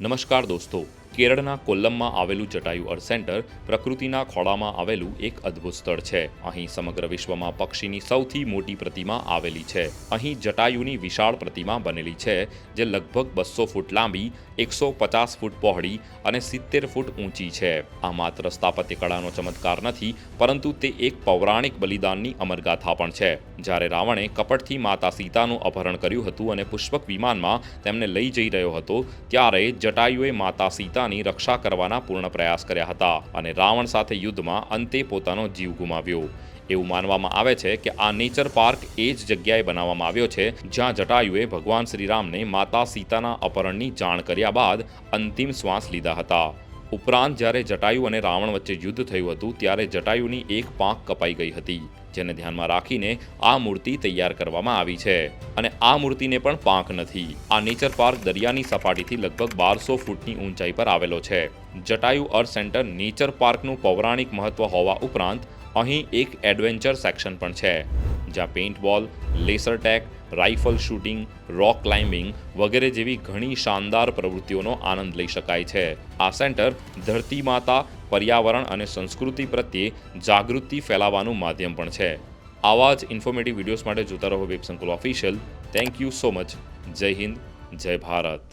नमस्कार दोस्तों કેરળના કોલ્લમમાં આવેલું જટાયુ અર્થ સેન્ટર પ્રકૃતિના ખોળામાં આવેલું એક અદ્ભુત સ્થળ છે. અહીં સમગ્ર વિશ્વમાં પક્ષીની સૌથી મોટી પ્રતિમા આવેલી છે. અહીં જટાયુની વિશાળ પ્રતિમા બનેલી છે, જે લગભગ બસો ફૂટ લાંબી, એકસો પચાસ ફૂટ પહોળી અને સિત્તેર ફૂટ ઊંચી છે. આ માત્ર સ્થાપત્ય કળાનો ચમત્કાર નથી, પરંતુ તે એક પૌરાણિક બલિદાનની અમરગાથા પણ છે. જ્યારે રાવણે કપટથી માતા સીતાનું અપહરણ કર્યું હતું અને પુષ્પક વિમાનમાં તેમને લઈ જઈ રહ્યો હતો, ત્યારે જટાયુએ માતા સીતાની રક્ષા કરવાના પૂર્ણ પ્રયાસ કર્યા હતા અને રાવણ સાથે યુદ્ધમાં અંતે પોતાનો જીવ ગુમાવ્યો. એવું માનવામાં આવે છે કે આ નેચર પાર્ક એ જ જગ્યાએ બનાવવામાં આવ્યો છે, જ્યાં જટાયુએ ભગવાન શ્રીરામને માતા સીતાના અપહરણની જાણ કર્યા બાદ અંતિમ શ્વાસ લીધા હતા. ઉપરાંત જ્યારે જટાયુ અને રાવણ વચ્ચે યુદ્ધ થયું હતું, ત્યારે જટાયુની એક પાંખ કપાઈ ગઈ હતી. જેને ધ્યાનમાં રાખીને આ મૂર્તિ તૈયાર કરવામાં આવી છે. અને આ મૂર્તિને પણ પાંખ નથી. આ નેચર પાર્ક દરિયાની સપાટીથી લગભગ બારસો ફૂટની ઊંચાઈ પર આવેલો છે. જટાયુ અર્થ સેન્ટર નેચર પાર્કનું પૌરાણિક મહત્વ હોવા ઉપરાંત અહીં એક એડવેન્ચર સેક્શન પણ છે, જ્યાં paintball, laser tag, rifle shooting, rock climbing વગેરે જેવી ઘણી શાનદાર પ્રવૃત્તિઓનો આનંદ લઈ શકાય છે. આ સેન્ટર ધરતી માતા પર્યાવરણ અને સંસ્કૃતિ પ્રત્યે જાગૃતિ ફેલાવવાનું માધ્યમ પણ છે. આવા જ ઇન્ફોર્મેટિવ વિડીયોઝ માટે જોતા રહો web Sankul official thank you so much જય હિન્દ, જય ભારત.